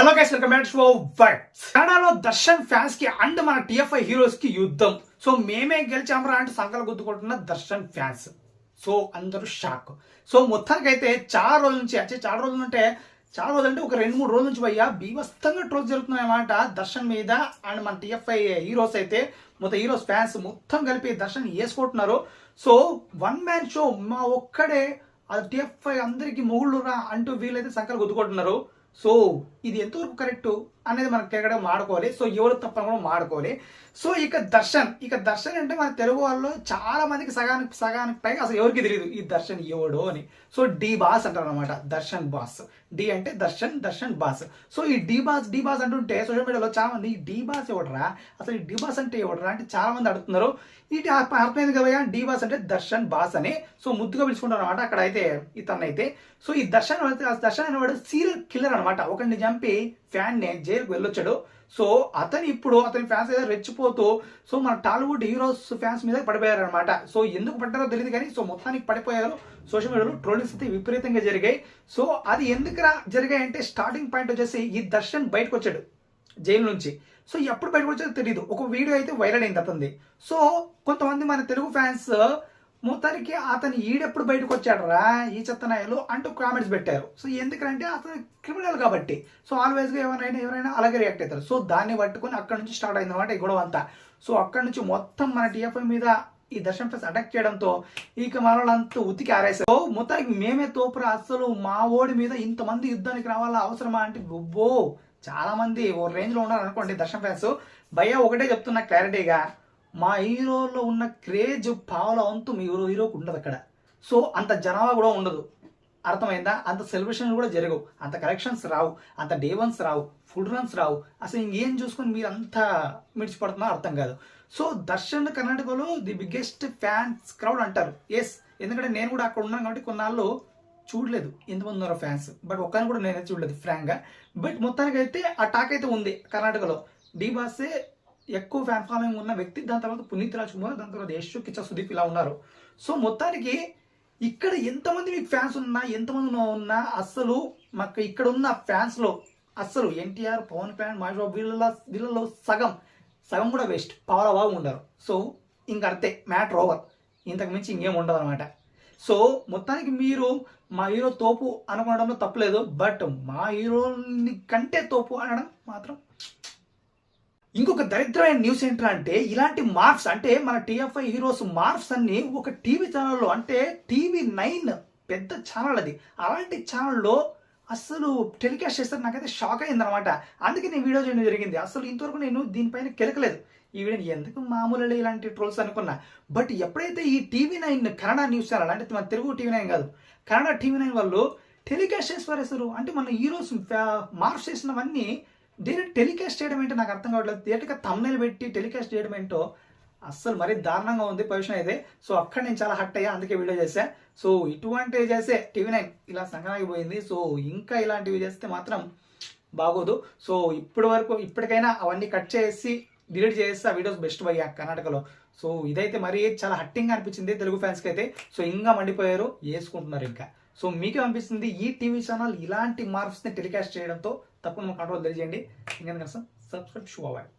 Hello guys welcome back show whites కన్నడలో దర్శన్ ఫ్యాన్స్కి and మన టిఎఫ్ఐ హీరోస్కి యుద్ధం. సో మేమే గెలిచామరా అంటే సంకలు గుద్దుకుంటున్న దర్శన్ ఫ్యాన్స్ సో అందరూ షాక్ సో మొత్తానికైతే చాలా రోజుల నుంచి అంటే చాలా రోజులు అంటే చాలా రోజులు అంటే ఒక రెండు మూడు రోజుల నుంచి భయ్యా బీభత్సంగా ట్రోల్స్ జరుగుతున్నాయన్నమాట దర్శన్ మీద అండ్ మన టిఎఫ్ఐ హీరోస్ అయితే. మొత్తం హీరోస్ ఫ్యాన్స్ మొత్తం కలిపి దర్శన్ వేసుకుంటున్నారు సో వన్ మ్యాన్ షో మా ఒక్కడే అది టిఎఫ్ఐ అందరికీ మొగుళ్ళురా అంటూ వీళ్ళైతే సంకలు గుద్దుకుంటున్నారు. సో ఇది ఎంతవరకు కరెక్ట్ అనేది మనకి ఎక్కడ మాడుకోవాలి. సో ఎవరు తప్పని కూడా మాడుకోవాలి. సో ఇక దర్శన్ ఇక దర్శన్ అంటే మన తెలుగు వాళ్ళు చాలా మందికి సగానికి సగానికి పైగా అసలు ఎవరికి తెలియదు. ఈ దర్శన్ ఎవడు అని. సో డి బాస్ అంటారు అనమాట దర్శన్ బాస్. డి అంటే దర్శన్ దర్శన్ బాస్. సో ఈ డి బాస్ డి బాస్ అంటుంటే సోషల్ మీడియాలో చాలా మంది ఈ డి బాస్ ఎవడరా? అసలు ఈ డి బాస్ అంటే ఎవడరా? అంటే చాలా మంది అడుగుతున్నారు. ఇది అర్థమైంది కదా డి బాస్ అంటే దర్శన్ బాస్ అని. సో ముద్దుగా పిలుచుకుంటారు అనమాట అక్కడ అయితే ఇతను అయితే సో ఈ దర్శన్ అయితే దర్శన్ అనేవాడు సీరియల్ కిల్లర్ అనమాట. ఒకరిని చంపి ఫ్యాన్ని జైలుకు వెళ్ళొచ్చాడు. సో అతను ఇప్పుడు అతని ఫ్యాన్స్ ఏదో రెచ్చిపోతూ సో మన టాలీవుడ్ హీరోస్ ఫ్యాన్స్ మీద పడిపోయారు అనమాట సో ఎందుకు పడ్డారో తెలియదు కానీ సో మొత్తానికి పడిపోయారు. సోషల్ మీడియాలో ట్రోలింగ్స్ అయితే విపరీతంగా జరిగాయి. సో అది ఎందుకు జరిగాయి అంటే స్టార్టింగ్ పాయింట్ వచ్చేసి ఈ దర్శన్ బయటకు వచ్చాడు జైలు నుంచి. సో ఎప్పుడు బయటకు వచ్చేది తెలియదు ఒక వీడియో అయితే వైరల్ అయింది అతనిది. సో కొంతమంది మన తెలుగు ఫ్యాన్స్ మొత్తానికి అతను ఈడెప్పుడు బయటకు వచ్చాడరా ఈ చెత్తనాయలు అంటూ కామెంట్స్ పెట్టారు. సో ఎందుకంటే అతను క్రిమినల్ కాబట్టి. సో ఆల్వేస్గా ఎవరైనా ఎవరైనా అలాగే రియాక్ట్ అవుతారు. సో దాన్ని పట్టుకొని అక్కడ నుంచి స్టార్ట్ అయింది అనమాట ఈ గొడవ అంతా. సో అక్కడ నుంచి మొత్తం మన టీఎఫ్ఐ మీద ఈ దర్శన్ ఫెస్ అటాక్ చేయడంతో ఇక మనలంతా ఉతికి ఆరేసారు మొత్తానికి మేమే తోపురా అసలు మా ఓడి మీద ఇంతమంది యుద్ధానికి రావాలా అవసరమా అంటే బొబ్బో చాలా మంది ఓ రేంజ్లో ఉన్నారు అనుకోండి దర్శన్ ఫ్యాన్స్ భయ్య ఒకటే చెప్తున్నా క్లారిటీగా మా హీరోలో ఉన్న క్రేజ్ పావుల వంతు మీ హీరో హీరోకి ఉండదు అక్కడ. సో అంత జనాభా కూడా ఉండదు. అర్థమైందా? అంత సెలబ్రేషన్ కూడా జరగవు. అంత కలెక్షన్స్ రావు. అంత డే వన్స్ రావు. ఫుడ్ రన్స్ రావు. అసలు ఇంకేం చూసుకొని మీరు అంత మిడిచిపడుతున్నా అర్థం కాదు. సో దర్శన్ కర్ణాటకలో ది బిగ్గెస్ట్ ఫ్యాన్స్ క్రౌడ్ అంటారు. ఎస్ ఎందుకంటే నేను కూడా అక్కడ ఉన్నాను కాబట్టి కొన్నాళ్ళు చూడలేదు. ఎంతమంది ఉన్నారో ఫ్యాన్స్. బట్ ఒక్కరిని కూడా నేనైతే చూడలేదు ఫ్రాంక్గా. బట్ మొత్తానికి అయితే ఆ టాక్ అయితే ఉంది కర్ణాటకలో. డీబాసే ఎక్కువ ఫ్యాన్ ఫాలోయింగ్ ఉన్న వ్యక్తి దాని తర్వాత పునీత్ రాజ్ కుమార్ దాని తర్వాత యశ్ కిచ్చా సుదీప్ ఇలా ఉన్నారు. సో మొత్తానికి ఇక్కడ ఎంతమంది మీకు ఫ్యాన్స్ ఉన్నా ఎంతమంది ఉన్నా అస్సలు మాకు ఇక్కడ ఉన్న ఫ్యాన్స్లో అస్సలు ఎన్టీఆర్ పవన్ కళ్యాణ్ మహేష్ బాబు వీళ్ళ వీళ్ళలో సగం సగం కూడా వేస్ట్ పవర్ బాగా ఉండరు సో ఇంక అంతే మ్యాటర్ ఓవర్ ఇంతకు మించి ఇంకేం ఉండదు అనమాట సో మొత్తానికి మీరు మా హీరో తోపు అనుకోవడంలో తప్పలేదు బట్ మా హీరోని కంటే తోపు అనడం మాత్రం ఇంకొక దరిద్రమైన న్యూస్ ఏంటంటే ఇలాంటి మార్క్స్ అంటే మన టీఎఫ్ఐ హీరోస్ మార్ఫ్స్ అన్ని ఒక టీవీ ఛానల్లో అంటే టీవీ నైన్ పెద్ద ఛానల్ అది. అలాంటి ఛానల్లో అసలు టెలికాస్ట్ చేస్తారు. నాకైతే షాక్ అయింది అనమాట అందుకే నేను వీడియో చేయడం జరిగింది. అసలు ఇంతవరకు నేను దీనిపైన కెలకలేదు. ఈ వీడియో ఎందుకు మామూలు ఇలాంటి ట్రోల్స్ అనుకున్నా? బట్ ఎప్పుడైతే ఈ TV nine Kannada news channel అంటే మన తెలుగు టీవీ నైన్ కాదు కన్నడ టీవీ నైన్ వాళ్ళు టెలికాస్ట్ చేసి పారేస్తారు. అంటే మన హీరోస్ మార్క్స్ చేసినవన్నీ డైరెక్ట్ టెలికాస్ట్ చేయడం ఏంటో నాకు అర్థం కావట్లేదు. థియేటర్గా తమ్ములు పెట్టి టెలికాస్ట్ చేయడం ఏంటో అస్సలు మరీ దారుణంగా ఉంది పొజిషన్ అయితే. సో అక్కడ నేను చాలా హట్ అయ్యా అందుకే వీడియో చేశా. సో ఇటువంటివి చేసే టీవీ నైన్ ఇలా సంగనాగిపోయింది సో ఇంకా ఇలాంటివి చేస్తే మాత్రం బాగోదు. సో ఇప్పటి వరకు ఇప్పటికైనా అవన్నీ కట్ చేసి డిలీట్ చేస్తే ఆ వీడియోస్ బెస్ట్ పోయా కర్ణాటకలో. సో ఇదైతే మరీ చాలా హట్టింగ్ అనిపించింది తెలుగు ఫ్యాన్స్కి అయితే సో ఇంకా మండిపోయారు వేసుకుంటున్నారు ఇంకా. సో మీకే అనిపిస్తుంది? ఈ టీవీ ఛానల్ ఇలాంటి మార్క్స్ని టెలికాస్ట్ చేయడంతో తప్పకుండా మా కంట్రోల్ తెలియజేయండి. ఇంకా సబ్స్క్రైబ్ షూ అవ్వాలి